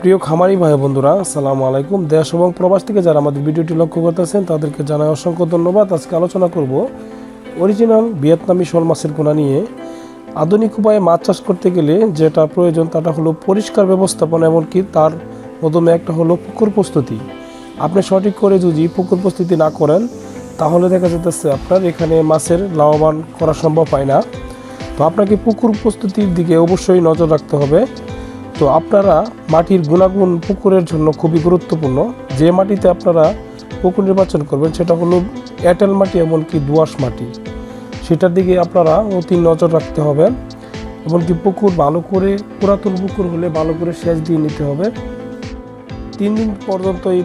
প্রিয় খামারি ভাই বন্ধুরা, আসসালামু আলাইকুম। দেশ এবং প্রবাস থেকে যারা আমাদের ভিডিওটি লক্ষ্য করতেছেন, তাদেরকে জানাই অসংখ্য ধন্যবাদ। আজকে আলোচনা করব অরিজিনাল ভিয়েতনামি শোল মাছের পোনা নিয়ে। আধুনিক উপায়ে মাছ চাষ করতে গেলে যেটা প্রয়োজন, তাটা হলো পরিষ্কার ব্যবস্থাপনা, এমনকি তার প্রথমে একটা হলো পুকুর প্রস্তুতি। আপনি সঠিক করে যদি পুকুর প্রস্তুতি না করেন, তাহলে দেখা যেতেছে আপনার এখানে মাছের লাভবান করা সম্ভব হয় না। তো আপনাকে পুকুর প্রস্তুতির দিকে অবশ্যই নজর রাখতে হবে। তো আপনারা মাটির গুণাগুণ পুকুরের জন্য খুবই গুরুত্বপূর্ণ। যে মাটিতে আপনারা পুকুর নির্বাচন করবেন, সেটা হলো এঁটেল মাটি এমনকি দোআঁশ মাটি। সেটার দিকে আপনারা অতি নজর রাখতে হবে। এমনকি পুকুর ভালো করে, পুরাতন পুকুর হলে ভালো করে সেচ দিয়ে নিতে হবে। তিন দিন পর্যন্ত এই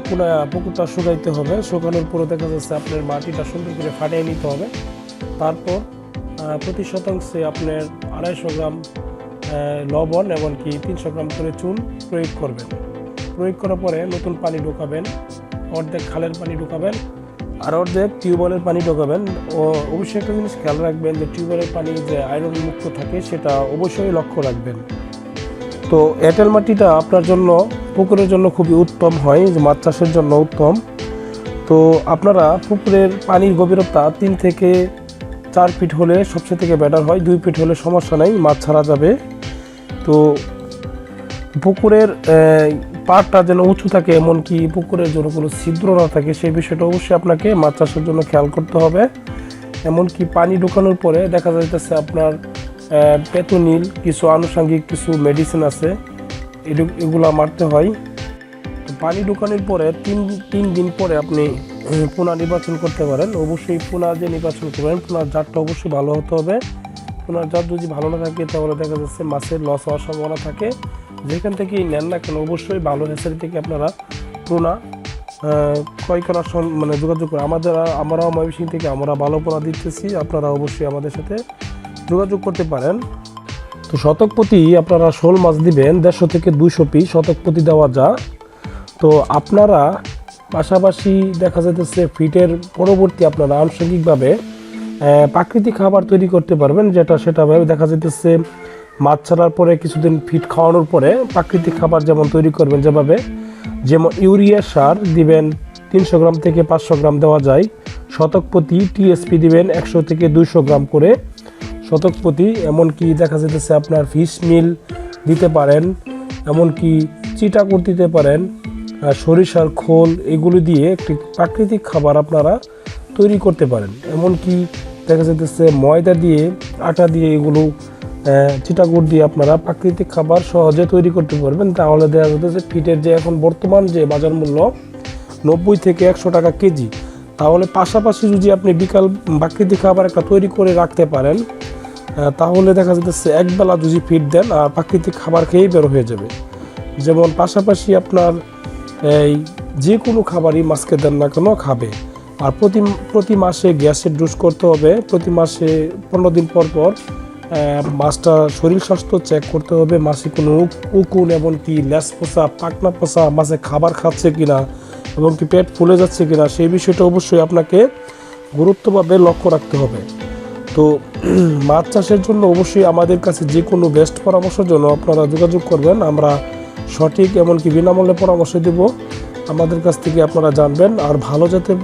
পুকুরটা শুকাইতে হবে। শুকানোর পরে দেখা যাচ্ছে আপনার মাটিটা সুন্দর করে ফাটিয়ে নিতে হবে। তারপর প্রতি শতাংশে আপনার আড়াইশো গ্রাম লবণ এমনকি তিনশো গ্রাম করে চুন প্রয়োগ করবেন। প্রয়োগ করার পরে নতুন পানি ঢোকাবেন, অর্ধেক খালের পানি ঢোকাবেন, আর অর্ধেক টিউবওয়েলের পানি ঢোকাবেন। ও অবশ্যই একটা জিনিস খেয়াল রাখবেন যে টিউবওয়েলের পানি যে আয়রন মুক্ত থাকে সেটা অবশ্যই লক্ষ্য রাখবেন। তো এঁটেল মাটিটা আপনার জন্য, পুকুরের জন্য খুবই উত্তম হয় মাছ চাষের জন্য উত্তম। তো আপনারা পুকুরের পানির গভীরতা তিন থেকে চার ফিট হলে সবচেয়ে থেকে বেটার হয়, দুই ফিট হলে সমস্যা নেই, মাছ ছাড়া যাবে। তো পুকুরের পাড়টা যেন উঁচু থাকে এমনকি পুকুরের জন্য কোনো ছিদ্র না থাকে সেই বিষয়টা অবশ্যই আপনাকে মাছ চাষের জন্য খেয়াল করতে হবে। এমনকি পানি ঢুকানোর পরে দেখা যাইতেছে আপনার আহ, কিছু আনুষঙ্গিক কিছু মেডিসিন আছে এগুলা মারতে হয়। পানি ঢুকানোর পরে তিন তিন দিন পরে আপনি পোনা নির্বাচন করতে পারেন। অবশ্যই পোনা যে নির্বাচন করবেন পোনার জাতটা অবশ্যই ভালো হতে হবে। পোনার জাত যদি ভালো না থাকে, তাহলে দেখা যাচ্ছে মাছের লস হওয়ার সম্ভাবনা থাকে। যেখান থেকেই নেন না কেন, অবশ্যই ভালো হেসারি থেকে আপনারা পোনা ক্রয় করার মানে যোগাযোগ করে আমাদের আমরাও ময়মনসিং থেকে, আমরা ভালো পোনা দিতেছি, আপনারা অবশ্যই আমাদের সাথে যোগাযোগ করতে পারেন। তো শতক প্রতি আপনারা শোল মাছ দিবেন, দেড়শো থেকে দুশো পিস শতক প্রতি দেওয়া যা। তো আপনারা পাশাপাশি দেখা যেতেছে ফিটের পরবর্তী আপনারা আনুষঙ্গিকভাবে প্রাকৃতিক খাবার তৈরি করতে পারবেন, যেটা সেটা দেখা যেতেছে মাছ ছাড়ার পরে কিছুদিন ফিট খাওয়ানোর পরে প্রাকৃতিক খাবার যেমন তৈরি করবেন যেভাবে, যেমন ইউরিয়া সার দিবেন, তিনশো গ্রাম থেকে পাঁচশো গ্রাম দেওয়া যায়, শতক প্রতি টিএসপি দিবেন একশো থেকে দুইশো গ্রাম করে, শতক প্রতি, এমনকি দেখা যেতেছে আপনার ফিশ মিল দিতে পারেন, এমনকি চিটাকুট দিতে পারেন সরিষার খোল, এগুলো দিয়ে একটি প্রাকৃতিক খাবার আপনারা তৈরি করতে পারেন, এমনকি দেখা যেতেছে ময়দা দিয়ে, আটা দিয়ে এগুলো চিটাগুড় দিয়ে আপনারা প্রাকৃতিক খাবার সহজে তৈরি করতে পারবেন। তাহলে দেখা যেতেছে ফিটের যে এখন বর্তমান যে বাজার মূল্য, নব্বই থেকে একশো টাকা কেজি। তাহলে পাশাপাশি যদি আপনি বিকাল প্রাকৃতিক খাবার একটা তৈরি করে রাখতে পারেন তাহলে দেখা যেতেছে একবেলা যদি ফিট দেন, আর প্রাকৃতিক খাবার খেয়েই বের হয়ে যাবে। যেমন পাশাপাশি আপনার, এই, যে কোনো খাবারই মাছকে দেন না কেন, খাবে। আর প্রতি প্রতি মাসে গ্যাসের ডোজ করতে হবে। প্রতি মাসে পনেরো দিন পর পর মাছটা শরীর স্বাস্থ্য চেক করতে হবে। মাছে কোনো উক- উকুন এমনকি ল্যাস পোষা পাকনা পোষা মাছে খাবার খাচ্ছে কিনা এবং কি পেট ফুলে যাচ্ছে কিনা সেই বিষয়টা অবশ্যই আপনাকে গুরুত্বভাবে লক্ষ্য রাখতে হবে। তো মাছ চাষের জন্য অবশ্যই আমাদের কাছে যে কোনো বেস্ট পরামর্শের জন্য আপনারা যোগাযোগ করবেন। আমরা সঠিক এমনকি বিনামূল্যে পরামর্শ দেব। আমাদের কাছ থেকে আপনারা জানবেন। আর ভালো জাতের